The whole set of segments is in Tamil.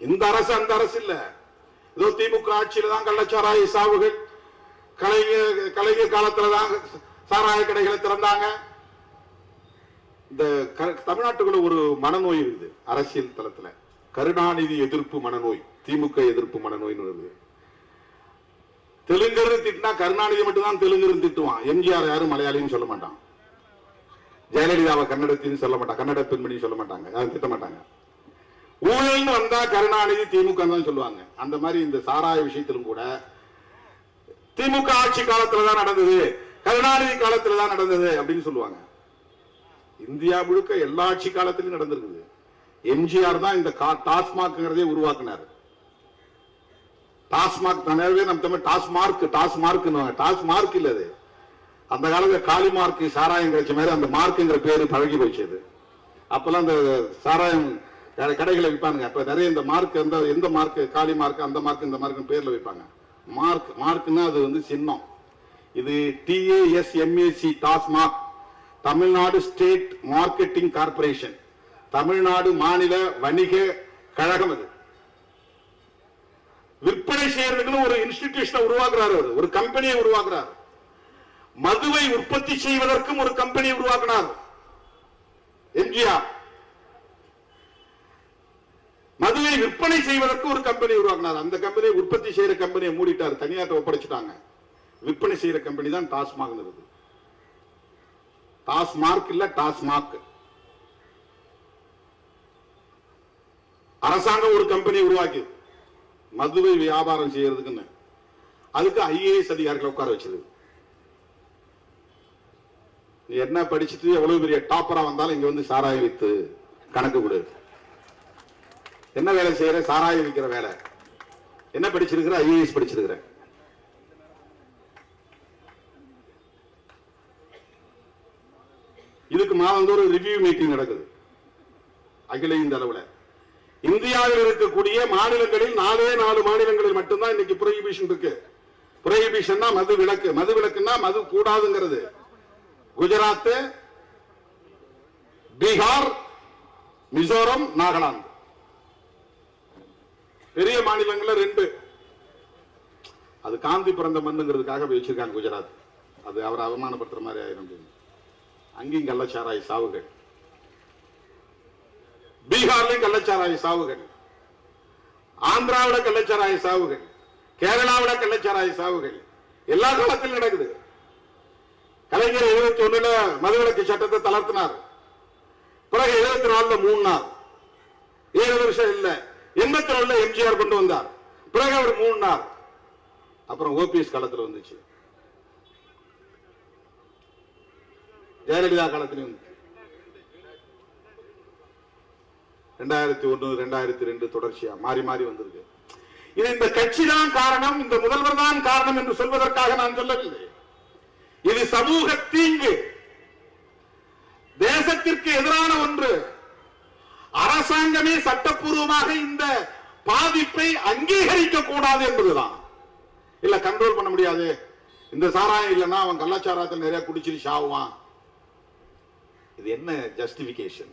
இந்த அரசு அந்த அரசு இல்ல. ஏதோ திமுக ஆட்சியில தான் கள்ளச்சாராய சாவுகள் கலைஞர் கலைஞர் காலத்துல தான் சாராய கடைகளை திறந்தாங்க. இந்த க- தமிழ்நாட்டுக்குள்ள ஒரு மனநோய் இருக்குது அரசியல் தளத்துல. கருணாநிதி எதிர்ப்பு மனநோய் திமுக எதிர்ப்பு மனநோய்னு வருது. தெலுங்கர் திட்டினா கருணாநிதி மட்டும்தான் தெலுங்கர் திட்டுவான். எம்ஜிஆர் யாரும் மலையாளின்னு சொல்ல மாட்டான். ஜெயலலிதாவை கன்னடத்தின்னு சொல்ல மாட்டான். கன்னட பெண்மணி சொல்ல மாட்டாங்க. யாரும் திட்ட மாட்டாங்க. ஊழல்னு வந்தா கருணாநிதி திமுக தான் சொல்லுவாங்க. அந்த மாதிரி இந்த சாராய விஷயத்திலும் கூட திமுக ஆட்சி காலத்துல தான் நடந்தது. கருணாநிதி காலத்துல தான் நடந்தது அப்படின்னு சொல்லுவாங்க. இந்தியா முழுக்க எல்லா ஆட்சி காலத்திலும் நடந்திருக்குது. எம்ஜிஆர் தான் இந்த கா- டாஸ்மாக்ங்கிறதே உருவாக்குனார். டாஸ்மாக் நிறையவே நம்ம தமிழ் டாஸ்மார்க் டாஸ்மார்க் டாஸ்மார்க் இல்ல அது. அந்த காலத்துல காளி மார்க் சாராயம் கிடைச்ச மாதிரி அந்த மார்க்குங்கிற பேரு பழகி போச்சு அது. அப்பெல்லாம் அந்த சாராயம் கடைகளை விற்பாங்க அப்ப நிறைய இந்த மார்க் எந்த எந்த மார்க் காலி மார்க் அந்த மார்க் இந்த மார்க் பேர்ல வைப்பாங்க மார்க் மார்க்னா அது வந்து சின்னம். இது T A S M A C TASMAC Tamil Nadu state marketing corporation. Tamil Nadu மாநில வணிக கழகம் அது. விற்பனை செய்யறதுக்குன்னு ஒரு இன்ஸ்டிடியூஷனை உருவாக்குறாரு அவர். ஒரு கம்பெனியை உருவாக்குறாரு. மதுவை உற்பத்தி செய்வதற்கும் ஒரு கம்பெனியை உருவாக்கினார். எம்ஜிஆர். மதுவை விற்பனை செய்வதற்கு ஒரு கம்பெனி உருவாக்கினார். அந்த கம்பெனியை உற்பத்தி செய்யற கம்பெனியை மூடிட்டார். தனியார்ட்ட ஒப்படைச்சிட்டாங்க. விற்பனை செய்யற கம்பெனி தான் டாஸ்மாக் டாஸ்மார்க் இல்ல டாஸ்மாக் அரசாங்கம் ஒரு கம்பெனி உருவாக்கி மதுவை வியாபாரம் செய்யறதுக்குன்னு. அதுக்கு ஐஏஎஸ் அதிகாரிகளை உட்கார வச்சது. என்ன படிச்சுட்டு எவ்வளவு பெரிய டாப்பரா வந்தாலும் இங்க வந்து சாராய வித்து கணக்கு கொடு. என்ன வேலை செய்யற? சாராயம் விற்கிற வேலை. என்ன படிச்சிருக்கிற? ஐஏஎஸ் படிச்சிருக்கிற இதுக்கு மாதந்தோறும் ரிவ்யூ மீட்டிங் நடக்குது. அகில இந்த அளவுல. இந்தியாவில் இருக்கக்கூடிய மாநிலங்களில் நாலே நாலு மாநிலங்களில் மட்டும்தான் இன்னைக்கு புரோஹிபிஷன் இருக்கு. புரோஹிபிஷன் மது விளக்கு மது விளக்குன்னா மது கூடாதுங்கிறது. குஜராத் பீகார் மிசோரம் நாகாலாந்து. பெரிய மாநிலங்கள்ல ரெண்டு. அது காந்தி பிறந்த மண்ணுங்கிறதுக்காக வச்சிருக்காங்க குஜராத். அது அவரை அவமானப்படுத்துற மாதிரி ஆயிரும் அங்கேயும் கள்ளச்சாராய சாவுகள். பீகார்லயும் கள்ளச்சாராய சாவுகள். ஆந்திராவிட கள்ளச்சாராய சாவுகள். கேரளாவிட கள்ளச்சாராய சாவுகள். எல்லா காலத்திலும் நடக்குது. கலைஞர் எழுபத்தி ஒண்ணுல மதுவிலக்கு சட்டத்தை தளர்த்தினார். பிறகு எழுபத்தி நாலுல மூணு நாள் ஏழு வருஷம் இல்லை. எண்பத்தி ரெண்டுல எம்ஜிஆர் கொண்டு வந்தார். பிறகு அவர் மூணு நாள் அப்புறம் ஓபிஎஸ் காலத்தில் வந்துச்சு. ஜெயலலிதா காலத்திலும் வந்துச்சு. ரெண்டாயிரத்தி ஒண்ணு ரெண்டாயிரத்தி ரெண்டு தொடர்ச்சியா மாறி மாறி வந்திருக்கு. இது இந்த கட்சி தான் காரணம் இந்த முதல்வர் தான் காரணம் என்று சொல்வதற்காக நான் சொல்லவில்லை. இது சமூக தீங்கு. தேசத்திற்கு எதிரான ஒன்று. அரசாங்கமே சட்டப்பூர்வமாக இந்த பாதிப்பை அங்கீகரிக்க கூடாது என்பதுதான். இல்ல கண்ட்ரோல் பண்ண முடியாது. இந்த சாராயம் இல்லைன்னா அவன் கள்ளாச்சாரத்தில் நிறைய குடிச்சிட்டு சாவுவான். இது என்ன ஜஸ்டிபிகேஷன்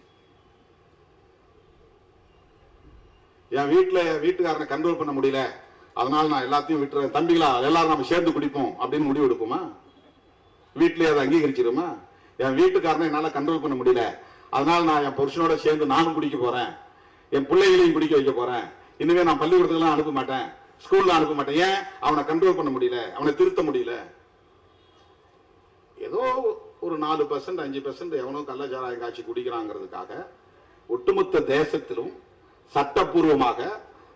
என் வீட்டில் வீட்டுக்காரனை கண்ட்ரோல் பண்ண முடியல. அதனால நான் எல்லாத்தையும் விட்டுறேன். தம்பிகளா எல்லாரும் நம்ம சேர்ந்து குடிப்போம் அப்படின்னு முடிவு எடுப்போமா வீட்டிலேயே அதை அங்கீகரிச்சிருமா என் வீட்டுக்காரனை என்னால் கண்ட்ரோல் பண்ண முடியல. அதனால நான் என் புருஷனோட சேர்ந்து நானும் குடிக்க போறேன். என் பிள்ளைகளையும் குடிக்க வைக்க போறேன். இனிமே நான் பள்ளிக்கூடத்துக்குலாம் அனுப்ப மாட்டேன். ஸ்கூல்ல அனுப்ப மாட்டேன். ஏன்? அவனை கண்ட்ரோல் பண்ண முடியல. அவனை திருத்த முடியல. ஏதோ ஒரு நாலு பர்சன்ட் அஞ்சு பர்சன்ட் எவனோ கள்ளச்சாராயம் காய்ச்சி குடிக்கிறாங்கிறதுக்காக ஒட்டுமொத்த தேசத்திலும் சட்டப்பூர்வமாக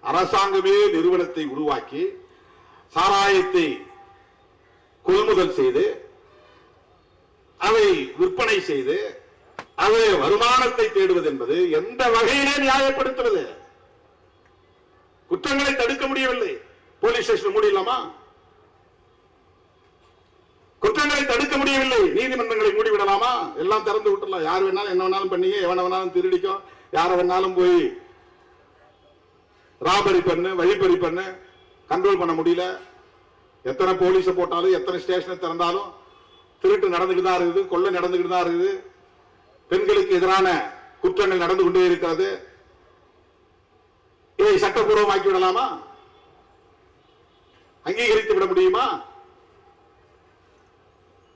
அரசாங்கமே நிறுவனத்தை உருவாக்கி சாராயத்தை கொள்முதல் செய்து அதை விற்பனை செய்து அதை வருமானத்தை தேடுவது என்பது எந்த வகையிலே நியாயப்படுத்துறது? குற்றங்களை தடுக்க முடியவில்லை. போலீஸ் ஸ்டேஷன் மூடிடலாமா? குற்றங்களை தடுக்க முடியவில்லை. நீதிமன்றங்களை மூடிவிடலாமா? எல்லாம் திறந்து விட்டுலாம் யார் வேணாலும் என்ன வேணாலும் பண்ணீங்க. எவன வேணாலும் திருடிக்கோ யார வேணாலும் போய் ராபரி பண்ணு வழிபறி பண்ணு. கண்ட்ரோல் பண்ண முடியல. எத்தனை போலீஸை போட்டாலும் எத்தனை ஸ்டேஷனை திறந்தாலும் திருட்டு நடந்துகிட்டு தான் இருக்குது கொள்ளை நடந்துகிட்டு தான் இருக்குது. பெண்களுக்கு எதிரான குற்றங்கள் நடந்து கொண்டே இருக்கிறது. இதை சட்டப்பூர்வமாக்கி விடலாமா? அங்கீகரித்து விட முடியுமா?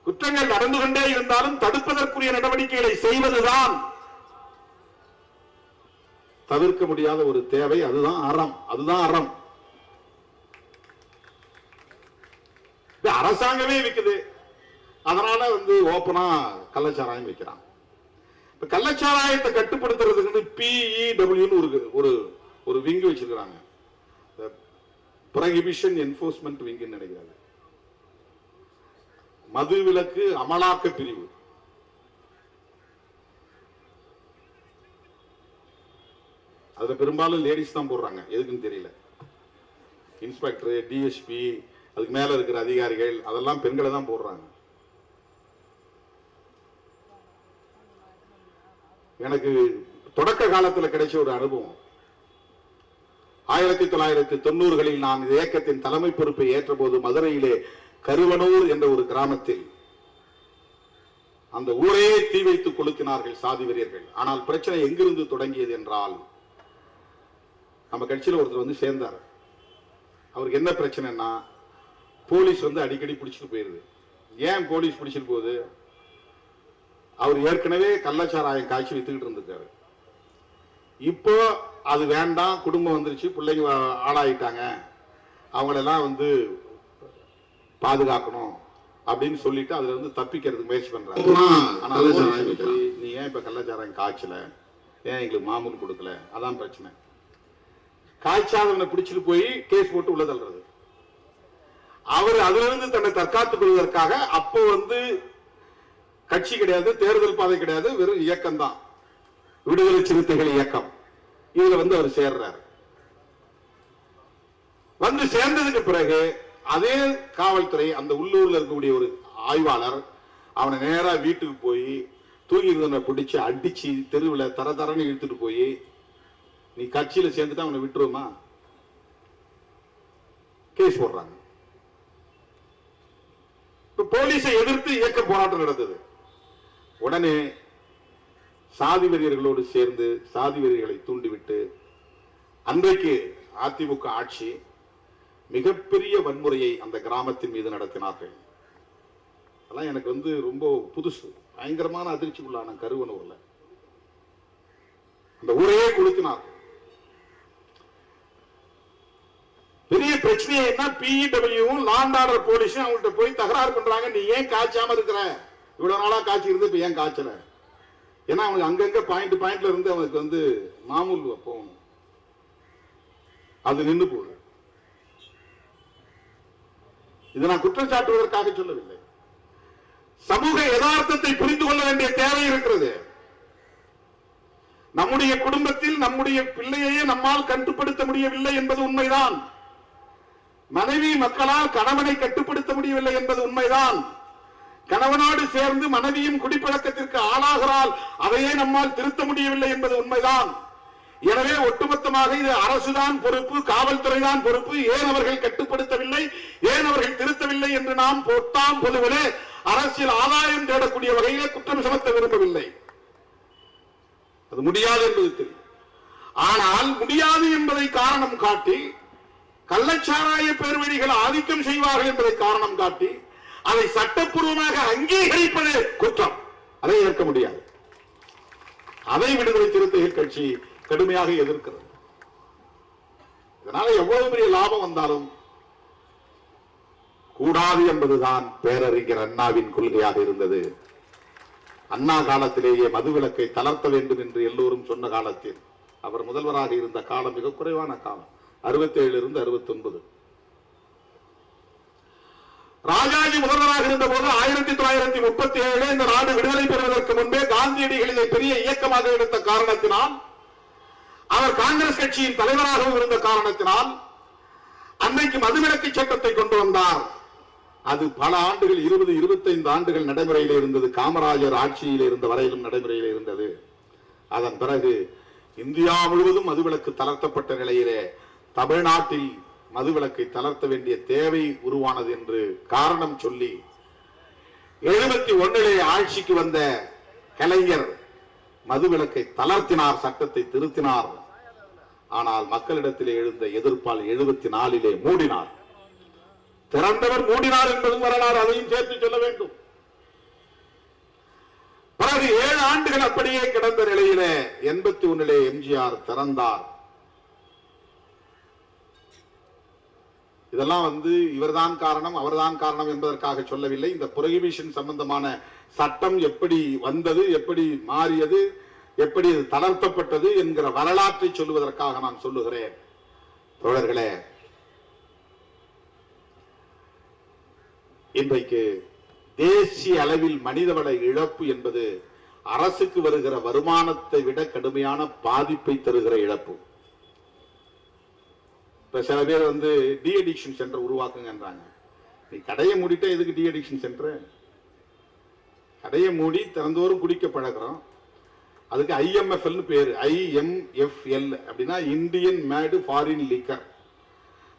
குற்றங்கள் நடந்து கொண்டே இருந்தாலும் தடுப்பதற்குரிய நடவடிக்கைகளை செய்வதுதான். தவிர்க்க முடியாத ஒரு தேவை அதுதான் அறம். அதுதான் அறம். இது அரசாங்கமே விக்குது. அதனால வந்து ஓப்பனா கள்ளச்சாராயம் வைக்கிறான் இப்ப கள்ளச்சாராயத்தை கட்டுப்படுத்துறதுக்கு பிஇடபிள்யூன்னு ஒரு ஒரு ஒரு விங்கு வச்சிருக்கிறாங்க. ப்ரொஹிபிஷன் என்போர்ஸ்மெண்ட் விங்குன்னு நினைக்கிறாங்க. மது விலக்கு அமலாக்க பிரிவு. அதுல பெரும்பாலும் லேடிஸ் தான் போடுறாங்க. எதுக்குன்னு தெரியல. இன்ஸ்பெக்டர் டிஎஸ்பி அதுக்கு மேல இருக்கிற அதிகாரிகள் அதெல்லாம் பெண்களை தான் போடுறாங்க. எனக்கு தொடக்க காலத்துல கிடைச்ச ஒரு அனுபவம். ஆயிரத்தி தொள்ளாயிரத்தி தொண்ணூறுகளில் நான் இந்த இயக்கத்தின் தலைமை பொறுப்பை ஏற்றபோது மதுரையிலே கருவனூர் என்ற ஒரு கிராமத்தில் அந்த ஊரையே தீ வைத்து கொளுத்தினார்கள் சாதி வெறியர்கள் ஆனால் பிரச்சனை எங்கிருந்து தொடங்கியது என்றால் நம்ம கட்சியில் ஒருத்தர் வந்து சேர்ந்தார். அவருக்கு என்ன பிரச்சனைன்னா போலீஸ் வந்து அடிக்கடி பிடிச்சிட்டு போயிருது. ஏன் போலீஸ் பிடிச்சிட்டு போகுது? அவர் ஏற்கனவே கள்ளச்சாராயம் காய்ச்சி வித்துக்கிட்டு இருந்திருக்காரு. இப்போ அது வேண்டாம் குடும்பம் வந்துருச்சு பிள்ளைங்க ஆளாயிட்டாங்க. அவங்களெல்லாம் வந்து பாதுகாக்கணும் அப்படின்னு சொல்லிட்டு அதுல இருந்து தப்பிக்கிறதுக்கு முயற்சி பண்றாங்க நீ ஏன் இப்ப கள்ளச்சாராயம் காய்ச்சல? ஏன் எங்களுக்கு மாமூல் கொடுக்கல? அதான் பிரச்சனை. காய்ச்சாதவனை பிடிச்சிட்டு போய் கேஸ் போட்டு உள்ள தள்ளுறது. அவர் அதுல இருந்து தன்னை தற்காத்துக் கொள்வதற்காக அப்போ வந்து கட்சி கிடையாது தேர்தல் பாதை கிடையாது வெறும் இயக்கம் தான் விடுதலை சிறுத்தைகள் இயக்கம். இதுல வந்து அவர் சேர்றார். வந்து சேர்ந்ததுக்கு பிறகு அதே காவல்துறை அந்த உள்ளூர்ல இருக்கக்கூடிய ஒரு ஆய்வாளர் அவனை நேரா வீட்டுக்கு போய் தூங்கி இருந்தவனை பிடிச்சி அடிச்சு தெருவுல தர தரன்னு இழுத்துட்டு போய் நீ கட்சியில சேர்ந்துட்டு அவனை விட்டுருமா கேஸ் போடுறாங்க. போலீஸை எதிர்த்து இயக்க போராட்டம் நடந்தது. உடனே சாதி வெறியர்களோடு சேர்ந்து சாதி வெறியர்களை தூண்டிவிட்டு அன்றைக்கு அதிமுக ஆட்சி மிகப்பெரிய வன்முறையை அந்த கிராமத்தின் மீது நடத்தினார்கள். அதெல்லாம் எனக்கு வந்து ரொம்ப புதுசு. பயங்கரமான அதிர்ச்சிக்குள்ளான கருவனூர்ல அந்த ஊரையே கொளுத்தினார்கள். பெரிய பிரச்சனையை என்ன? பிஇடபிள்யூவும் லாண்ட் ஆர்டர் போலீஸும் அவங்கள்ட்ட போய் தகராறு பண்றாங்க. நீ ஏன் காய்ச்சாம இருக்கிற? இவ்வளவு நாளா காய்ச்சி இருந்து இப்ப ஏன் காய்ச்சல? ஏன்னா அவனுக்கு அங்கங்க பாயிண்ட் பாயிண்ட்ல இருந்து அவனுக்கு வந்து மாமூல் போகணும் அது நின்று போகுது. இதை நான் குற்றம் சாட்டுவதற்காக சொல்லவில்லை. சமூக யதார்த்தத்தை புரிந்து கொள்ள வேண்டிய தேவை இருக்கிறது. நம்முடைய குடும்பத்தில் நம்முடைய பிள்ளையையே நம்மால் கட்டுப்படுத்த முடியவில்லை என்பது உண்மைதான். மனைவி மக்களால் கணவனை கட்டுப்படுத்த முடியவில்லை என்பது உண்மைதான். கணவனோடு சேர்ந்து மனைவியும் குடிப்பழக்கத்திற்கு ஆளாகிறால் அதையே நம்மால் திருத்த முடியவில்லை என்பது உண்மைதான். எனவே ஒட்டுமொத்தமாக இது அரசுதான் பொறுப்பு காவல்துறை தான் பொறுப்பு. ஏன் அவர்கள் கட்டுப்படுத்தவில்லை? ஏன் அவர்கள் திருத்தவில்லை என்று நாம் பொட்டாம் பொதுவிலே அரசியல் ஆதாயம் தேடக்கூடிய வகையிலே குற்றம் சுமத்த விரும்பவில்லை. அது முடியாது என்பது தெரியும். ஆனால் முடியாது என்பதை காரணம் காட்டி கள்ளச்சாராய பேர்வழிகள் ஆதிக்கம் செய்வார்கள் என்பதை காரணம் காட்டி அதை சட்டப்பூர்வமாக அங்கீகரிப்பது குற்றம். அதை ஏற்க முடியாது. அதை விடுதலை சிறுத்தைகள் கட்சி கடுமையாக எதிர்க்கிறது. இதனால எவ்வளவு பெரிய லாபம் வந்தாலும் கூடாது என்பதுதான் பேரறிஞர் அண்ணாவின் கொள்கையாக இருந்தது. அண்ணா காலத்திலேயே மதுவிலக்கை தளர்த்த வேண்டும் என்று எல்லோரும் சொன்ன காலத்தில் அவர் முதல்வராக இருந்த காலம் மிக குறைவான காலம். 67 இருந்து 69 ராஜாஜி முதல்வராக இருந்த போது ஆயிரத்தி தொள்ளாயிரத்தி முப்பத்தி ஏழு இந்த நாடு விடுதலை பெறுவதற்கு முன்பே காந்தியடிகள் இதை பெரிய இயக்கமாக எடுத்த காரணத்தினால் அவர் காங்கிரஸ் கட்சியின் தலைவராகவும் இருந்த காரணத்தினால் அன்றைக்கு மதுவிலக்கு சட்டத்தை கொண்டு வந்தார். அது பல ஆண்டுகள் இருபது இருபத்தைந்து ஆண்டுகள் நடைமுறையில் இருந்தது. காமராஜர் ஆட்சியில் இருந்த வரையிலும் நடைமுறையில் இருந்தது. அதன் பிறகு இந்தியா முழுவதும் மதுவிலக்கு தளர்த்தப்பட்ட நிலையிலே தமிழ்நாட்டில் மதுவிலக்கை தளர்த்த வேண்டிய தேவை உருவானது என்று காரணம் சொல்லி எழுபத்தி ஒன்னிலே ஆட்சிக்கு வந்த கலைஞர் மதுவிலக்கை தளர்த்தினார் சட்டத்தை திருத்தினார். ஆனால் மக்களிடத்திலே எழுந்த எதிர்ப்பால் எழுபத்தி நாலிலே மூடினார். திறந்தவர் மூடினார் என்பதும் வரலாறு அதையும் சேர்த்து சொல்ல வேண்டும். பிறகு ஏழு ஆண்டுகள் அப்படியே கிடந்த நிலையிலே எண்பத்தி ஒன்னிலே எம்ஜிஆர் திறந்தார். இதெல்லாம் வந்து இவர்தான் காரணம் அவர்தான் காரணம் என்பதற்காக சொல்லவில்லை. இந்த புரோகிபிஷன் சம்பந்தமான சட்டம் எப்படி வந்தது எப்படி மாறியது எப்படி இது தளர்த்தப்பட்டது என்கிற வரலாற்றை சொல்லுவதற்காக நான் சொல்லுகிறேன். தோழர்களே இன்றைக்கு தேசிய அளவில் மனிதவள இழப்பு என்பது அரசுக்கு வருகிற வருமானத்தை விட கடுமையான பாதிப்பை தருகிற இழப்பு. இப்போ சில பேர் வந்து டி அடிக்ஷன் சென்டர் உருவாக்குங்கன்றாங்க. நீ கடையை மூடிட்டே எதுக்கு டி அடிக்ஷன் சென்டர்? கடையை மூடி திறந்தோறும் குடிக்க பழகிறோம். அதுக்கு ஐஎம்எஃப்எல்னு பேர். ஐஎம்எஃப்எல் அப்படின்னா இந்தியன் மேடு ஃபாரின் லிக்கர்.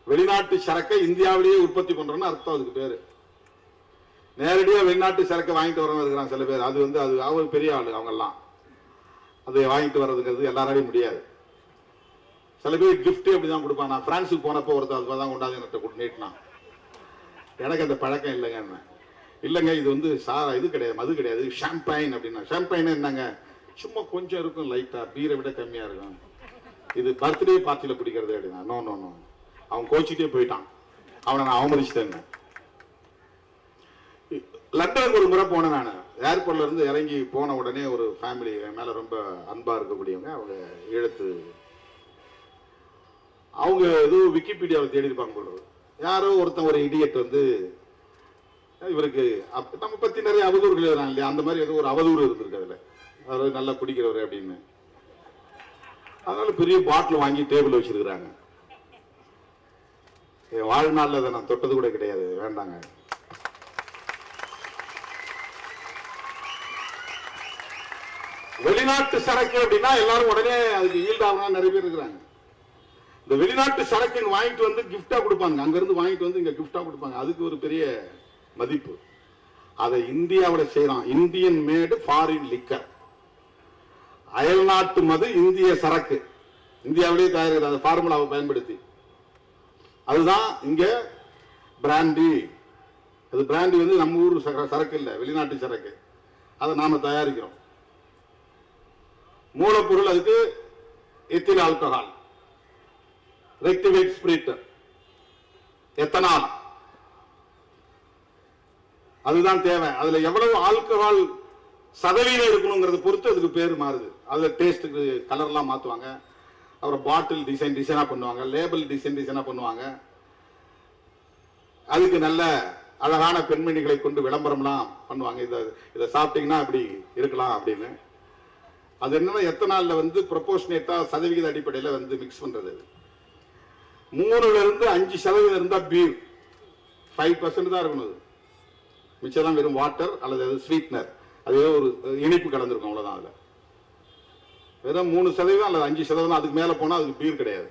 வெளிநாட்டு சரக்கை இந்தியாவிலேயே உற்பத்தி பண்ணுறோன்னு அர்த்தம் அதுக்கு பேர். நேரடியாக வெளிநாட்டு சரக்கை வாங்கிட்டு வரவங்க இருக்கிறாங்க சில பேர். அது வந்து அது அவங்க பெரிய ஆளு அவங்கெல்லாம். அதை வாங்கிட்டு வர்றதுங்கிறது எல்லாராலையும் முடியாது. சில பேர் கிஃப்ட்டே அப்படிதான் கொடுப்பாங்க. நான் பிரான்ஸுக்கு போனப்போ ஒருத்தர் அது தான் கொண்டாந்து எனக்கு நீட்டினான். எனக்கு அந்த பழக்கம் இல்லைங்க என்ன இல்லைங்க இது வந்து சாரா இது கிடையாது மது கிடையாது ஷாம்பைன் அப்படின்னா. ஷாம்பைன் என்னங்க? சும்மா கொஞ்சம் இருக்கும் லைட்டாக பீரை விட கம்மியாக இருக்கும். இது பர்த்டே பார்ட்டியில் பிடிக்கிறது அப்படின்னா நோ நோ நோ அவன் கோச்சிட்டே போயிட்டான். அவனை நான் அவமதிச்சுட்டேன் லண்டனுக்கு ஒரு முறை போனேன் நான். ஏர்போர்ட்ல இருந்து இறங்கி போன உடனே ஒரு ஃபேமிலி என் மேலே ரொம்ப அன்பாக இருக்கக்கூடியவங்க. அவங்க எழுத்து அவங்க ஏதோ விக்கிபீடியாவில் தேடி இருப்பாங்க போல. யாரோ ஒருத்தன் ஒரு இடியட் வந்து இவருக்கு அப்ப- நம்ம பற்றி நிறைய அவதூறுகள் எழுதுறாங்க இல்லையா? அந்த மாதிரி ஏதோ ஒரு அவதூறு இருந்திருக்கு அதில். அவர் நல்லா குடிக்கிறவர் அப்படின்னு. அதனால பெரிய பாட்டில் வாங்கி டேபிள் வச்சிருக்கிறாங்க. என் வாழ்நாளில் அதை நான் தொட்டது கூட கிடையாது. வேண்டாங்க. வெளிநாட்டு சரக்கு அப்படின்னா எல்லாரும் உடனே அதுக்கு ஈல்ட் நிறைய பேர் இருக்கிறாங்க. இந்த வெளிநாட்டு சரக்கு இங்க வாங்கிட்டு வந்து கிஃப்டா கொடுப்பாங்க. அங்க இருந்து வாங்கிட்டு வந்து இங்க கிஃப்டா கொடுப்பாங்க. அதுக்கு ஒரு பெரிய மதிப்பு. அதை இந்தியாவோட செய்யறான். இந்தியன் மேடு ஃபாரின் லிக்கர் அயல்நாட்டு மது இந்திய சரக்கு. இந்தியாவிலேயே தயாரிக்கிறது அந்த ஃபார்முலாவை பயன்படுத்தி. அதுதான் இங்க பிராண்டி அது பிராண்டி வந்து நம்ம ஊர் சரக்கு இல்லை. வெளிநாட்டு சரக்கு. அதை நாம தயாரிக்கிறோம். மூலப்பொருள் அதுக்கு ethyl alcohol rectified spirit ethanol? அதுதான் தேவை. அதுல எவ்வளவு ஆல்கஹால் சதவீதம் இருக்கணுங்கிறத பொறுத்து அதுக்கு பேர் மாறுது. அதுல டேஸ்ட்டுக்கு கலர்லாம் மாத்துவாங்க. அப்புறம் பாட்டில் டிசைன் டிசைனா பண்ணுவாங்க. லேபிள் டிசைன் டிசைனா பண்ணுவாங்க. அதுக்கு நல்ல அழகான பெண்மணிகளை கொண்டு விளம்பரம்லாம் பண்ணுவாங்க. இதை இதை சாப்பிட்டீங்கன்னா அப்படி இருக்கலாம் அப்படின்னு. அது என்னன்னா எத்தனால்ல வந்து ப்ரொபோஷனேட்டா சதவிகித அடிப்படையில் வந்து மிக்ஸ் பண்றது. மூணுல இருந்து அஞ்சு சதவீதம் இருந்தால் பீர் ஃபைவ் பர்சன்ட் தான் இருக்கணும் அது. மிச்சம் வெறும் வாட்டர் அல்லது அது ஸ்வீட்னர் அது ஏதோ ஒரு இனிப்பு கலந்துருக்கும் அவ்வளோதான் அதில். வெறும் மூணு சதவீதம் அல்லது அஞ்சு சதவீதம் அதுக்கு மேலே போனால் அதுக்கு பீர் கிடையாது.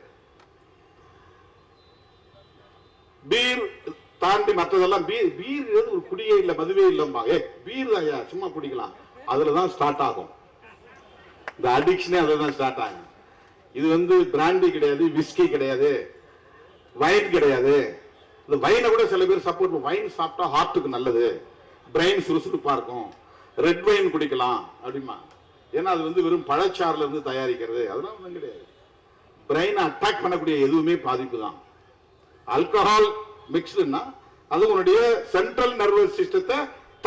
பீர் தாண்டி மற்றதெல்லாம் பீர் பீர் ஒரு குடியே இல்லை மதுவே இல்லைம்பா ஏ பீர் ஐயா சும்மா குடிக்கலாம். அதில் தான் ஸ்டார்ட் ஆகும். இந்த அடிக்ஷனே அதில் தான் ஸ்டார்ட் ஆகும் இது வந்து பிராண்டி கிடையாது விஸ்கி கிடையாது. வைன் கிடையாது. இந்த வைனை கூட சில பேர் சப்போர்ட் வைன் சாப்பிட்டா ஹார்ட்டுக்கு நல்லது. பிரெயின் சுறுசுறுப்பாக இருக்கும். ரெட் வைன் குடிக்கலாம் அப்படிமா ஏன்னா அது வந்து வெறும் பழச்சாறுல இருந்து தயாரிக்கிறது. அதெல்லாம் ஒன்றும் கிடையாது. பிரெயினை அட்டாக் பண்ணக்கூடிய எதுவுமே பாதிப்பு தான். ஆல்கஹால் மிக்ஸ்டுன்னா அது உன்னுடைய சென்ட்ரல் நர்வஸ் சிஸ்டத்தை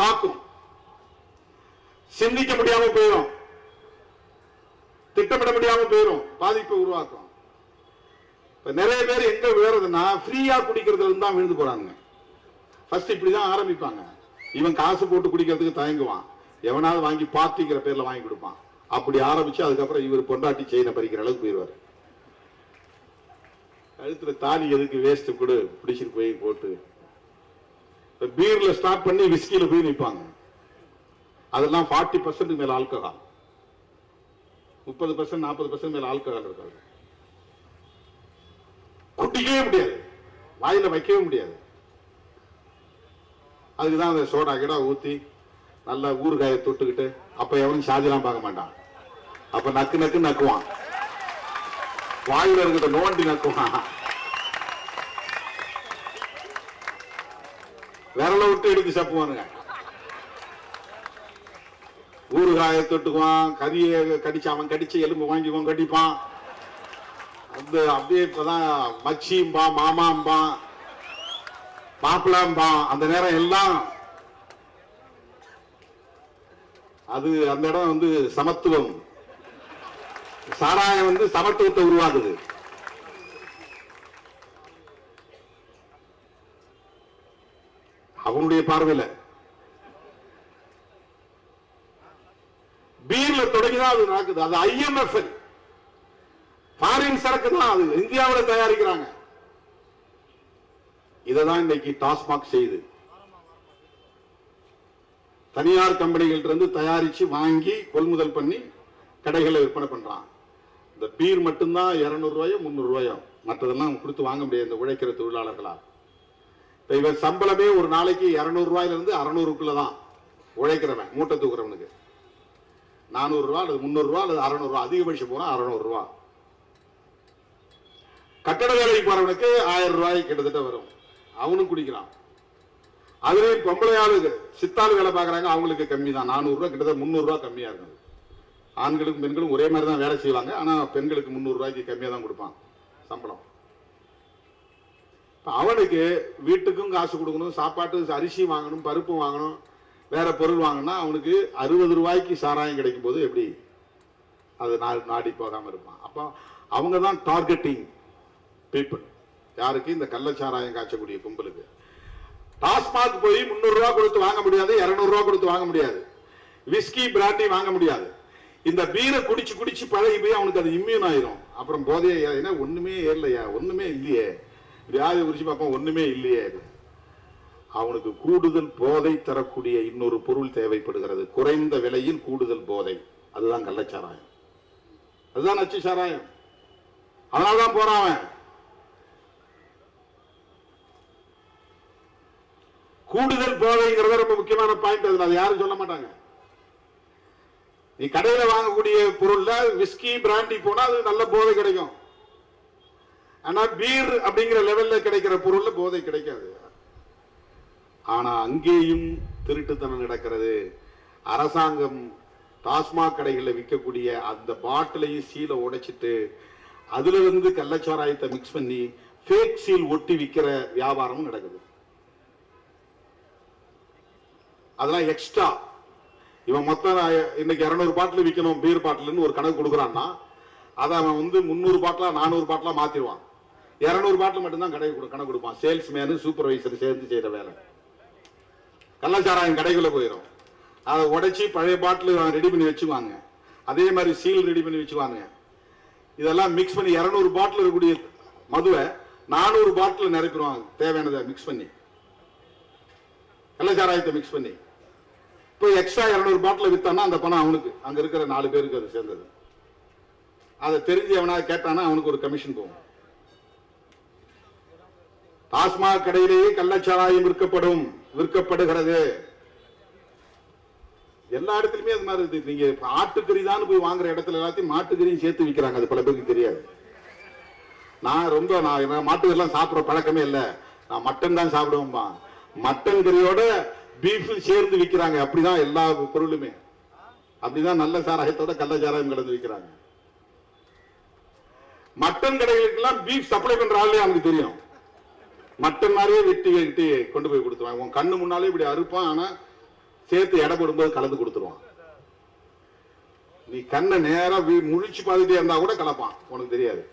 தாக்கும். சிந்திக்க முடியாம போயிடும் திட்டமிட முடியாம போயிடும் பாதிப்பை உருவாக்கும். இப்ப நிறைய பேர் எங்க விழுறதுன்னா ஃப்ரீயா குடிக்கிறதுல இருந்து தான் விழுந்து போறாங்க ஃபர்ஸ்ட் இப்படிதான் ஆரம்பிப்பாங்க. இவன் காசு போட்டு குடிக்கிறதுக்கு தயங்குவான். எவனாவது வாங்கி பார்ட்டிங்கிற பேர்ல வாங்கி கொடுப்பான். அப்படி ஆரம்பிச்சு அதுக்கப்புறம் இவர் பொண்டாட்டி செயினை பறிக்கிற அளவுக்கு போயிடுவார். கழுத்துல தாலி எதுக்கு வேஸ்ட் கொடு பிடிச்சிட்டு போய் போட்டு. பீர்ல ஸ்டார்ட் பண்ணி விஸ்கில போய் நிற்பாங்க அதெல்லாம் ஃபார்ட்டி பர்சன்ட் மேல ஆல்கஹால் முப்பது பர்சன்ட் நாற்பது பர்சன்ட் மேல ஆல்கஹால் இருக்காது. கொட்டிக்கவே முடியாது. வாயில வைக்கவே முடியாது. அதுக்குதான் அந்த சோடா கிடா ஊத்தி நல்லா ஊறுகாயை தொட்டுக்கிட்டு அப்ப எவனும் சாதிலாம் பார்க்க மாட்டான். அப்ப நக்கு நக்கு நக்குவான். வாயில இருக்கிற நோண்டி நக்குவான். விரல விட்டு எடுத்து சப்புவானுங்க. ஊறுகாயை தொட்டுக்குவான் கறியை கடிச்சு அவன் கடிச்சு எலும்பு வாங்கிக்குவான் கடிப்பான். அந்த அப்படியே இப்பதான் மச்சியும்பா மாமாம்பா மாப்பிளாம்பா அந்த நேரம் எல்லாம் அது அந்த இடம் வந்து சமத்துவம். சாராயம் வந்து சமத்துவத்தை உருவாக்குது. அவனுடைய பார்வையில. பீர்ல தொடங்கிதான் அது நடக்குது. அது ஐஎம்எஃப் ஃபாரின் சரக்கு தான் அது. இந்தியாவில் தயாரிக்கிறாங்க. இததான் இன்னைக்கு டாஸ்மாக் செய்யுது தனியார் கம்பெனிகள்ட்ட இருந்து தயாரிச்சு வாங்கி கொள்முதல் பண்ணி கடைகளை விற்பனை பண்றான் இந்த பீர் மட்டும்தான் இருநூறு ரூபாயோ முந்நூறு ரூபாயோ மற்றதெல்லாம் கொடுத்து வாங்க முடியாது. இந்த உழைக்கிற தொழிலாளர்களால். இப்ப இவன் சம்பளமே ஒரு நாளைக்கு இருநூறு ரூபாயில இருந்து அறநூறுக்குள்ள தான் உழைக்கிறவன் மூட்டை தூக்குறவனுக்கு. நானூறு ரூபா அல்லது முந்நூறு ரூபா அல்லது அறுநூறு ரூபா அதிகபட்சம் போனா அறுநூறு ரூபா கட்டட வேலைக்கு போறவனுக்கு ஆயிரம் ரூபாய் கிட்டத்தட்ட வரும். அவனும் குடிக்கிறான். அதுலேயும் பொம்பளை ஆளுங்க சித்தாள் வேலை பார்க்குறாங்க அவங்களுக்கு கம்மி தான். நானூறுரூவா கிட்டத்தட்ட முந்நூறுரூவா கம்மியாக இருக்கும் ஆண்களுக்கும் பெண்களும் ஒரே மாதிரி தான் வேலை செய்வாங்க. ஆனால் பெண்களுக்கு முந்நூறுரூவாய்க்கு கம்மியாக தான் கொடுப்பான் சம்பளம். இப்போ அவனுக்கு வீட்டுக்கும் காசு கொடுக்கணும் சாப்பாட்டு அரிசி வாங்கணும் பருப்பு வாங்கணும் வேற பொருள் வாங்கினா அவனுக்கு அறுபது ரூபாய்க்கு சாராயம் கிடைக்கும் போது எப்படி? அது நாடி போகாமல் இருப்பான். அப்போ அவங்க தான் டார்கெட்டிங் பீப்புள் யாருக்கு? இந்த கள்ளச்சாராயம் காய்ச்சக்கூடிய கும்பலுக்கு. டாஸ்மாக் போய் முந்நூறு கொடுத்து வாங்க முடியாது இருநூறு கொடுத்து வாங்க முடியாது. விஸ்கி பிராண்டி வாங்க முடியாது. இந்த பீரை குடிச்சு குடிச்சு பழகி போய் அவனுக்கு அது இம்யூன் ஆயிரும். அப்புறம் போதைய ஏன்னா ஒண்ணுமே ஏறலையா? ஒண்ணுமே இல்லையே. வியாதி குறிச்சு பார்ப்போம் ஒண்ணுமே இல்லையே. அவனுக்கு கூடுதல் போதை தரக்கூடிய இன்னொரு பொருள் தேவைப்படுகிறது. குறைந்த விலையில் கூடுதல் போதை. அதுதான் கள்ளச்சாராயம் அதுதான் நச்சு சாராயம். அதனாலதான் போறான் கூடுதல் போதைங்கிறது ரொம்ப முக்கியமான பாயிண்ட் அதுல அது யாரும் சொல்ல மாட்டாங்க. நீ கடையில வாங்கக்கூடிய பொருள்ல விஸ்கி பிராண்டி போனா அது நல்ல போதை கிடைக்கும். ஆனா பீர் அப்படிங்கிற லெவல்ல கிடைக்கிற பொருள்ல போதை கிடைக்காது. ஆனா அங்கேயும் திருட்டுத்தனம் நடக்கிறது. அரசாங்கம் டாஸ்மாக் கடைகளில் விற்கக்கூடிய அந்த பாட்டிலையும் சீலை உடைச்சிட்டு அதுல இருந்து கள்ளச்சாராயத்தை மிக்ஸ் பண்ணி ஃபேக் சீல் ஒட்டி விற்கிற வியாபாரமும் நடக்குது. அதெல்லாம் எக்ஸ்ட்ரா இவன் மொத்தம் இன்னைக்கு இரநூறு பாட்டில் விற்கணும் பீர் பாட்டில்னு ஒரு கணக்கு கொடுக்குறான்னா அதை அவன் வந்து முந்நூறு பாட்டிலா நானூறு பாட்டிலா மாற்றிடுவான் இரநூறு பாட்டில் மட்டும்தான் கடை கொடு- கணக்கு கொடுப்பான். சேல்ஸ்மேனு சூப்பர்வைசர் சேர்ந்து செய்கிற வேலை. கள்ளச்சாராயம் கடைக்குள்ளே போயிடும் அதை உடைச்சி பழைய பாட்டில் ரெடி பண்ணி வச்சுக்குவாங்க. அதே மாதிரி சீல் ரெடி பண்ணி வச்சுக்குவாங்க. இதெல்லாம் மிக்ஸ் பண்ணி இரநூறு பாட்டில் இருக்கக்கூடிய மதுவை நானூறு பாட்டில் நிரப்பிடுவாங்க. தேவையானதை மிக்ஸ் பண்ணி. கள்ளச்சாராயத்தை மிக்ஸ் பண்ணி. இப்போ எக்ஸ்ட்ரா இருநூறு பாட்டில் வித்தான்னா அந்த பணம் அவனுக்கு. அங்க இருக்கிற நாலு பேருக்கு அது சேர்ந்தது. அதை தெரிஞ்சு அவனா கேட்டானா அவனுக்கு ஒரு கமிஷன் போகும். டாஸ்மாக் கடையிலேயே கள்ளச்சாராயம் விற்கப்படும் விற்கப்படுகிறது. எல்லா இடத்துலயுமே அது மாதிரி இருக்கு. நீங்க ஆட்டுக்கறி தான் போய் வாங்குற இடத்துல எல்லாத்தையும் மாட்டுக்கறியும் சேர்த்து விக்கிறாங்க. அது பல பேருக்கு தெரியாது. நான் ரொம்ப நான் நான் மாட்டுக்கறிலாம் சாப்பிடுற பழக்கமே இல்ல. நான் மட்டன் தான் சாப்பிடுவேன்பா மட்டன் கறியோட பீஃப் சேர்ந்து விக்கிறாங்க. அப்படிதான் எல்லா பொருளுமே. அப்படிதான் நல்ல சாராயத்தோட கள்ள சாராயம் கலந்து விக்கிறாங்க. மட்டன் கடைகளுக்கெல்லாம் பீஃப் சப்ளை பண்ற ஆளே அவனுக்கு தெரியும். மட்டன் மாதிரியே வெட்டி வெட்டி கொண்டு போய் கொடுத்துருவாங்க. உன் கண்ணு முன்னாலே இப்படி அறுப்பான் ஆனா சேர்த்து எடை போடும்போது கலந்து கொடுத்துருவான். நீ கண்ணை நேரா முழிச்சு பார்த்துட்டே இருந்தா கூட கலப்பான். உனக்கு தெரியாது.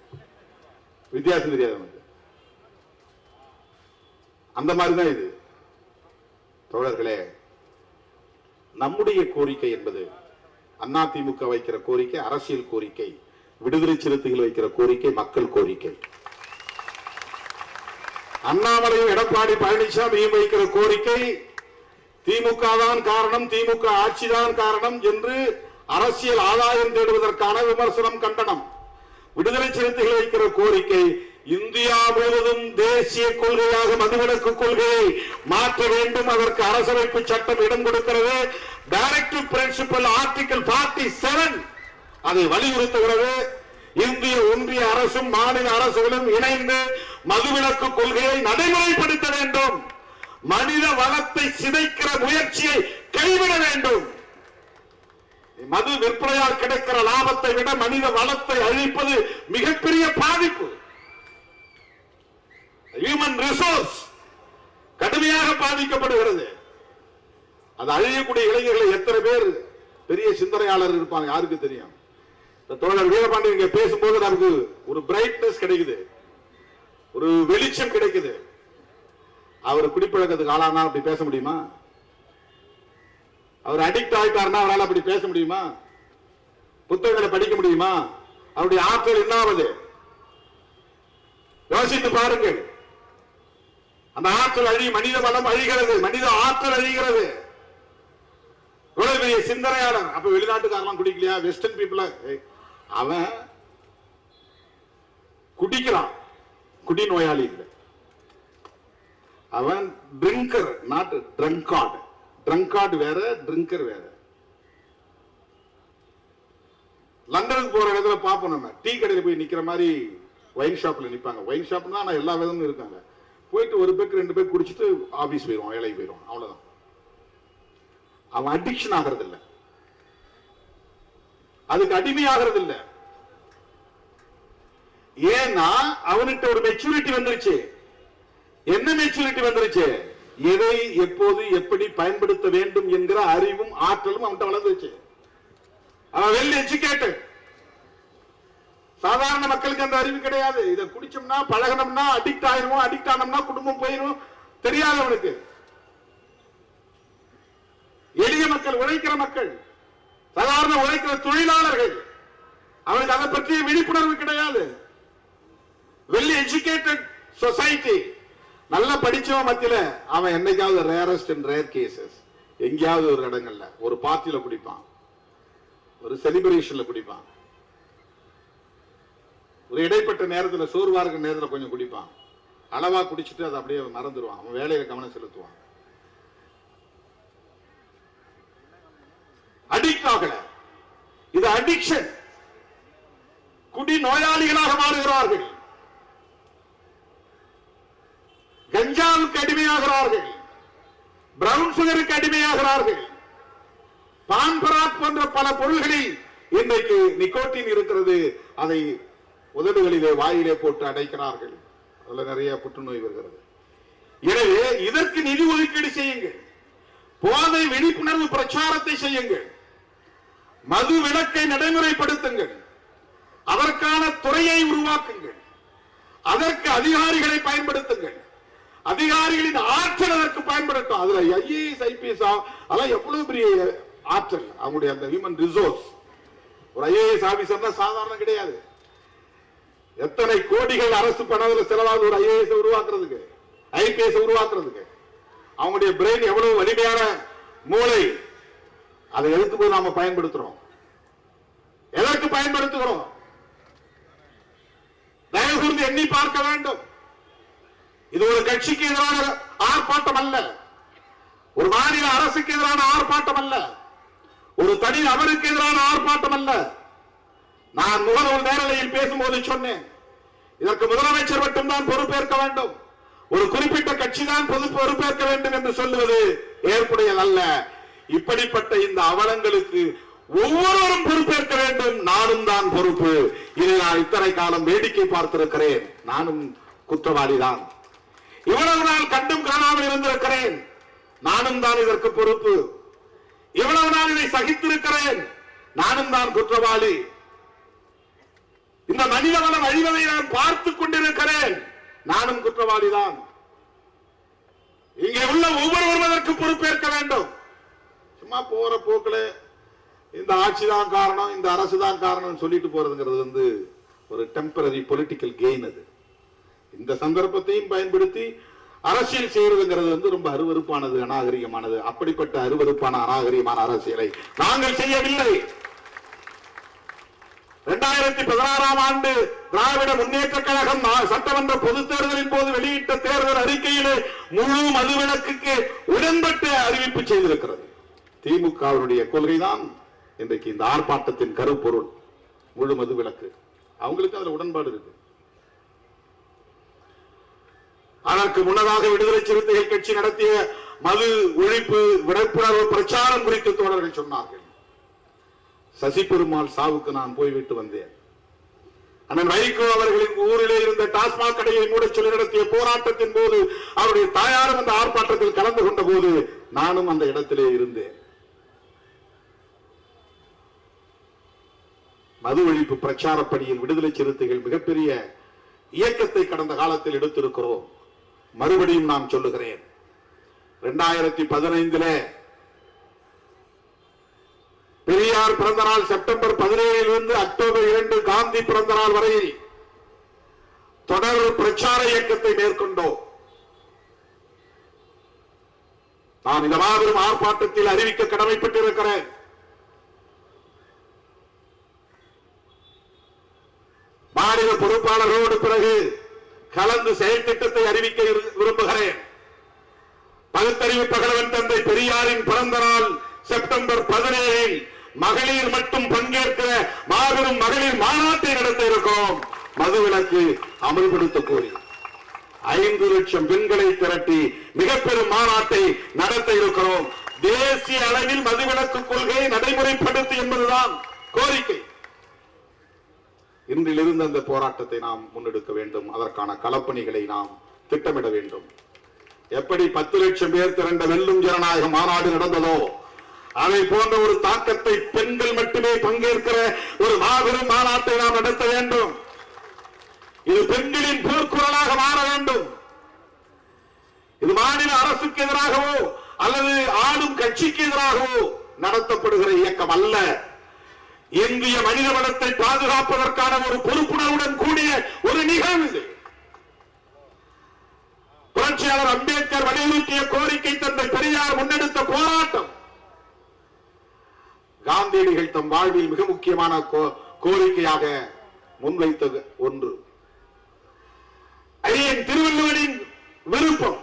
வித்தியாசம் தெரியாது உனக்கு அந்த மாதிரி தான் இது. தோழர்களே நம்முடைய கோரிக்கை என்பது அதிமுக வைக்கிற கோரிக்கை அரசியல் கோரிக்கை விடுதலை சிறுத்தைகள் வைக்கிற கோரிக்கை மக்கள் கோரிக்கை. அண்ணாமலையும் எடப்பாடி பழனிசாமியும் வைக்கிற கோரிக்கை திமுக தான் காரணம் திமுக ஆட்சிதான் காரணம் என்று அரசியல் ஆதாயம் தேடுவதற்கான விமர்சனம் கண்டனம். விடுதலை சிறுத்தைகள் வைக்கிற கோரிக்கை இந்தியா முழுவதும் தேசிய கொள்கையாக மதுவிலக்கு கொள்கையை மாற்ற வேண்டும். அதற்கு அரசமைப்பு சட்டம் இடம் கொடுக்கிறது. டைரக்டிவ் பிரின்சிபல் ஆர்டிகல் 47 அதை வலியுறுத்துகிறது. இந்திய ஒன்றிய அரசும் மாநில அரசுகளும் இணைந்து மதுவிலக்கு கொள்கையை நடைமுறைப்படுத்த வேண்டும். மனித வளத்தை சிதைக்கிற முயற்சியை கைவிட வேண்டும். மது விற்பனையால் கிடைக்கிற லாபத்தை விட மனித வளத்தை அழிப்பது மிகப்பெரிய பாதிப்பு. ஹியூமன் ரிசோர்ஸ் கடுமையாக பாதிக்கப்படுகிறது. அது அழியக்கூடிய இளைஞர்களை எத்தனை பேர் பெரிய சிந்தனையாளர் இருப்பாங்க யாருக்கு தெரியும்? இந்த தோழர் வீரபாண்டியன் இங்க பேசும்போது நமக்கு ஒரு பிரைட்னஸ் கிடைக்குது. ஒரு வெளிச்சம் கிடைக்குது. அவர் குடிப்பழக்கத்துக்கு ஆளானா அப்படி பேச முடியுமா? அவர் அடிக்ட் ஆயிட்டாருன்னா அவரால் அப்படி பேச முடியுமா? புத்தகங்களை படிக்க முடியுமா? அவருடைய ஆற்றல் என்னாவது? யோசித்து பாருங்கள். அந்த ஆற்றல் அழி மனித வளம் அழிகிறது மனித ஆற்றல் அழிகிறது. இவ்வளவு பெரிய சிந்தனையாளர். அப்ப வெளிநாட்டுக்காரலாம் குடிக்கலையா? வெஸ்டர்ன் பீப்புள அவன் குடிக்கிறான். குடி நோயாளி இல்லை. அவன் ட்ரிங்கர் நாட் ட்ரங்கார்டு ட்ரங்கார்டு வேற ட்ரிங்கர் வேற. லண்டனுக்கு போற இடத்துல பார்ப்போம் நம்ம. டீ கடையில் போய் நிக்கிற மாதிரி ஒயின் ஷாப்ல நிப்பாங்க. ஒயின் ஷாப்னா ஆனா எல்லா விதமும் இருக்காங்க. போயிட்டு ஒரு பேருக்கு ரெண்டு பேர் குடிச்சிட்டு ஆபீஸ் போயிடுவான் வேலைக்கு போயிடுவான் அவ்வளவுதான். அவன் அடிக்ஷன் ஆகிறது இல்ல அதுக்கு அடிமை ஆகிறது இல்ல ஏன்னா அவனுக்கு ஒரு மெச்சூரிட்டி வந்துருச்சு. என்ன மெச்சூரிட்டி வந்துருச்சு? எதை எப்போது எப்படி பயன்படுத்த வேண்டும் என்கிற அறிவும் ஆற்றலும் அவன்கிட்ட வளர்ந்துருச்சு. அவன் வெல் எஜுகேட்டட் சாதாரண மக்களுக்கு அந்த அறிவு கிடையாது. இதை குடிச்சோம்னா பழகணும்னா அடிக்ட் ஆயிரும் அடிக்ட் ஆனோம்னா குடும்பம் போயிரும் தெரியாது அவனுக்கு எளிய மக்கள் உழைக்கிற மக்கள் சாதாரண உழைக்கிற தொழிலாளர்கள் அவனுக்கு அதை பற்றிய விழிப்புணர்வு கிடையாது. வெல் எஜுகேட்டட் சொசைட்டி நல்லா படிச்சவன் மத்தியில அவன் என்னைக்காவது ரேரஸ்ட் அண்ட் ரேர் கேசஸ் எங்கேயாவது ஒரு இடங்கள்ல. ஒரு பார்ட்டியில குடிப்பான். ஒரு செலிப்ரேஷன்ல குடிப்பான். ஒரு இடைப்பட்ட நேரத்துல சோர்வாக இருக்கிற நேரத்தில் கொஞ்சம் குடிப்பான். அளவா குடிச்சிட்டு அதை அப்படியே மறந்துடுவான். அவன் வேலையில கவனம் செலுத்துவான். அடிக்ட் ஆகல. இது அடிக்ஷன் குடி நோயாளிகளாக மாறுகிறார்கள். கஞ்சாவுக்கு அடிமையாகிறார்கள். பிரவுன் சுகருக்கு அடிமையாகிறார்கள். பான்பராக் போன்ற பல பொருள்களில் இன்றைக்கு நிக்கோட்டின் இருக்கிறது. அதை உதடுகளிலே வாயிலே போட்டு அடைக்கிறார்கள். அதுல நிறைய புற்றுநோய் வருகிறது. எனவே இதற்கு நிதி ஒதுக்கீடு செய்யுங்கள். போதை விழிப்புணர்வு பிரச்சாரத்தை செய்யுங்கள். மது விளக்கை நடைமுறைப்படுத்துங்கள். அதற்கான துறையை உருவாக்குங்கள். அதற்கு அதிகாரிகளை பயன்படுத்துங்கள். அதிகாரிகளின் ஆற்றல் அதற்கு பயன்படுத்தும் அதுல ஐஏஎஸ் ஐபிஎஸ் அதெல்லாம் எவ்வளவு பெரிய ஆற்றல்? அவங்களுடைய அந்த ஹியூமன் ரிசோர்ஸ் ஒரு ஐஏஎஸ் ஆபீசர் தான் சாதாரணம் கிடையாது. எத்தனை கோடிகள் அரசு பணத்தில் செலவாகுது ஒரு ஐஏஎஸ் உருவாக்குறதுக்கு? ஐபிஎஸ் உருவாக்குறதுக்கு? அவங்களுடைய பிரெயின் எவ்வளவு வலிமையான மூளை? அதை எதுக்கு போய் நாம பயன்படுத்துறோம். எதற்கு பயன்படுத்துகிறோம்? தயவுகூர்ந்து எண்ணி பார்க்க வேண்டும். இது ஒரு கட்சிக்கு எதிரான ஆர்ப்பாட்டம் அல்ல. ஒரு மாநில அரசுக்கு எதிரான ஆர்ப்பாட்டம் அல்ல. ஒரு தனி நபருக்கு எதிரான ஆர்ப்பாட்டம் அல்ல. நான் முகநூல் நேரலையில் பேசும்போது சொன்னேன். இதற்கு முதலமைச்சர் மட்டும்தான் பொறுப்பேற்க வேண்டும். ஒரு குறிப்பிட்ட கட்சி தான் பொது பொறுப்பேற்க வேண்டும் என்று சொல்லுவது ஏற்புடையதல்ல இப்படிப்பட்ட இந்த அவலங்களுக்கு ஒவ்வொருவரும் பொறுப்பேற்க வேண்டும். நானும் தான் பொறுப்பு. இதை நான் இத்தனை காலம் வேடிக்கை பார்த்திருக்கிறேன். நானும் குற்றவாளிதான். இவ்வளவு நாள் கண்டும் காணாமல் இருந்திருக்கிறேன். நானும் தான் இதற்கு பொறுப்பு. இவ்வளவு நாள் இதை சகித்திருக்கிறேன். நானும் தான் குற்றவாளி. இந்த மனித வளம் அழிவதை நான் பார்த்துக் கொண்டிருக்கிறேன். நானும் குற்றவாளிதான். இங்கே உள்ள ஒவ்வொருவரும் அதற்கு பொறுப்பேற்க வேண்டும். சும்மா போற போக்குல இந்த ஆட்சி தான் காரணம் இந்த அரசு தான் காரணம் சொல்லிட்டு போறதுங்கிறது வந்து ஒரு டெம்பரரி பொலிட்டிக்கல் கெயின் அது. இந்த சந்தர்ப்பத்தையும் பயன்படுத்தி அரசியல் செய்யறதுங்கிறது வந்து ரொம்ப அருவருப்பானது அநாகரிகமானது. அப்படிப்பட்ட அருவருப்பான அநாகரிகமான அரசியலை நாங்கள் செய்யவில்லை. இரண்டாயிரத்தி பதினாறாம் ஆண்டு திராவிட முன்னேற்ற கழகம் சட்டமன்ற பொதுத் தேர்தலின் போது வெளியிட்ட தேர்தல் அறிக்கையிலே முழு மதுவிலக்குக்கு உடன்பட்டு அறிவிப்பு செய்திருக்கிறது. திமுகவினுடைய கொள்கைதான் இன்றைக்கு இந்த ஆர்ப்பாட்டத்தின் கருப்பொருள் முழு மதுவிலக்கு. அவங்களுக்கு அதுல உடன்பாடு இருக்கு. அதற்கு முன்னதாக விடுதலை சிறுத்தைகள் கட்சி நடத்திய மது ஒழிப்பு விழிப்புணர்வு பிரச்சாரம் குறித்து தோழர்கள் சொன்னார்கள். சசி பெருமாள் சாவுக்கு நான் போய்விட்டு வந்தேன். அண்ணன் வைகோ அவர்களின் ஊரிலே இருந்த டாஸ்மாக் கடையை மூட சொல்லி நடத்திய போராட்டத்தின் போது அவருடைய தாயாரும் அந்த ஆர்ப்பாட்டத்தில் கலந்து கொண்ட போது நானும் அந்த இடத்திலே இருந்தேன். மது ஒழிப்பு பிரச்சாரப்பணியில் விடுதலை சிறுத்தைகள் மிகப்பெரிய இயக்கத்தை கடந்த காலத்தில் எடுத்திருக்கிறோம். மறுபடியும் நான் சொல்லுகிறேன். இரண்டாயிரத்தி பதினைந்துல பெரியார் பிறந்த நாள் செப்டம்பர் பதினேழில் இருந்து அக்டோபர் இரண்டு காந்தி பிறந்த நாள் வரையில் தொடர் பிரச்சார இயக்கத்தை மேற்கொண்டோம். நான் இந்த மாபெரும் ஆர்ப்பாட்டத்தில் அறிவிக்க கடமைப்பட்டிருக்கிறேன். மாநில பொறுப்பாளர்களோடு பிறகு கலந்து செயல் திட்டத்தை அறிவிக்க விரும்புகிறேன். பகுத்தறிவு பகலவன் தந்தை பெரியாரின் பிறந்த நாள் செப்டம்பர் பதினேழில் மகளிர் மட்டும் பங்கேற்கிற மாபெரும் மகளிர் மாநாட்டை நடத்த இருக்கிறோம் மதுவிலக்கு அமல்படுத்த கோரி ஐந்து லட்சம் பெண்களை திரட்டி மிகப்பெரும் மாநாட்டை நடத்த இருக்கிறோம் தேசிய அளவில் மதுவிலக்கு கொள்கையை நடைமுறைப்படுத்து என்பதுதான் கோரிக்கை. இன்றிலிருந்து அந்த போராட்டத்தை நாம் முன்னெடுக்க வேண்டும். அதற்கான களப்பணிகளை நாம் திட்டமிட வேண்டும். எப்படி பத்து லட்சம் பேர் திரண்ட வெல்லும் ஜனநாயக மாநாடு நடந்ததோ அதை போன்ற ஒரு தாக்கத்தை பெண்கள் மட்டுமே பங்கேற்கிற ஒரு மாபெரும் மாநாட்டை நாம் நடத்த வேண்டும். இது பெண்களின் போர்க்குரலாக மாற வேண்டும். இது மாநில அரசுக்கு எதிராகவோ அல்லது ஆளும் கட்சிக்கு எதிராகவோ நடத்தப்படுகிற இயக்கம் அல்ல. இந்திய மனித வளத்தை பாதுகாப்பதற்கான ஒரு பொறுப்புணர்வுடன் கூடிய ஒரு நிகழ்வு புரட்சியாளர் அம்பேத்கர் வலியுறுத்திய கோரிக்கை தந்தை பெரியார் முன்னெடுத்த போராட்டம். காந்தியடிகள் தம் வாழ்வில் மிக முக்கியமான கோரிக்கையாக முன்வைத்த ஒன்று. ஐயன் திருவள்ளுவரின் விருப்பம்.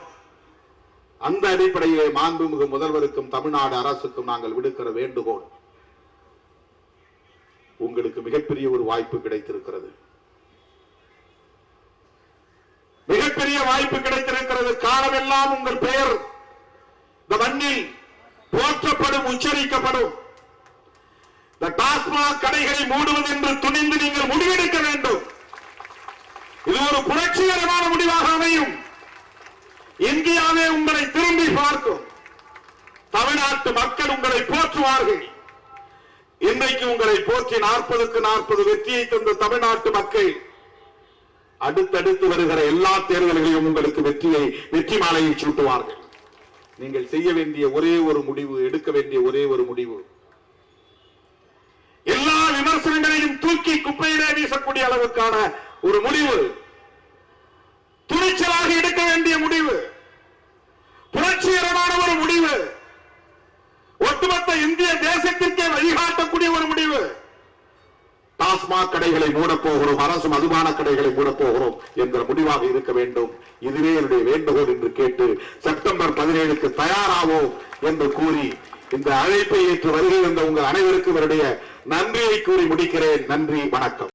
அந்த அடிப்படையிலே மாண்புமிகு முதல்வருக்கும் தமிழ்நாடு அரசுக்கும் நாங்கள் விடுக்கிற வேண்டுகோள். உங்களுக்கு மிகப்பெரிய ஒரு வாய்ப்பு கிடைத்திருக்கிறது. மிகப்பெரிய வாய்ப்பு கிடைத்திருக்கிறது. காலமெல்லாம் உங்கள் பெயர். இந்த மண்ணில் போற்றப்படும் உச்சரிக்கப்படும். இந்த டாஸ்மாக் கடைகளை மூடுவது என்று துணிந்து நீங்கள் முடிவெடுக்க வேண்டும். இது ஒரு புரட்சிகரமான முடிவாக அமையும். இந்தியாவே உங்களை திரும்பி பார்க்கும். தமிழ்நாட்டு மக்கள் உங்களை போற்றுவார்கள். இன்றைக்கு உங்களை போற்றி நாற்பதுக்கு நாற்பது வெற்றியை தந்த தமிழ்நாட்டு மக்கள் அடுத்தடுத்து வருகிற எல்லா தேர்தல்களிலும் உங்களுக்கு வெற்றியை வெற்றி மாலையை சூட்டுவார்கள். நீங்கள் செய்ய வேண்டிய ஒரே ஒரு முடிவு எடுக்க வேண்டிய ஒரே ஒரு முடிவு. எல்லா விமர்சனங்களையும் தூக்கி குப்பையிலே வீசக்கூடிய அளவுக்கான ஒரு முடிவு. துணிச்சலாக எடுக்க வேண்டிய முடிவு. புரட்சிகரமான ஒரு முடிவு. ஒட்டுமொத்த இந்திய தேசத்திற்கே வழிகாட்டக்கூடிய ஒரு முடிவு. டாஸ்மாக் கடைகளை மூடப்போகிறோம் அரசு மதுபான கடைகளை மூடப்போகிறோம் என்ற முடிவாக இருக்க வேண்டும். இதுவே என்னுடைய வேண்டுகோள் என்று கேட்டு செப்டம்பர் பதினேழுக்கு தயாராவோம் என்று கூறி இந்த அழைப்பை ஏற்று வருகை வந்த உங்கள் அனைவருக்கும் என்னுடைய நன்றியை கூறி முடிக்கிறேன். நன்றி வணக்கம்.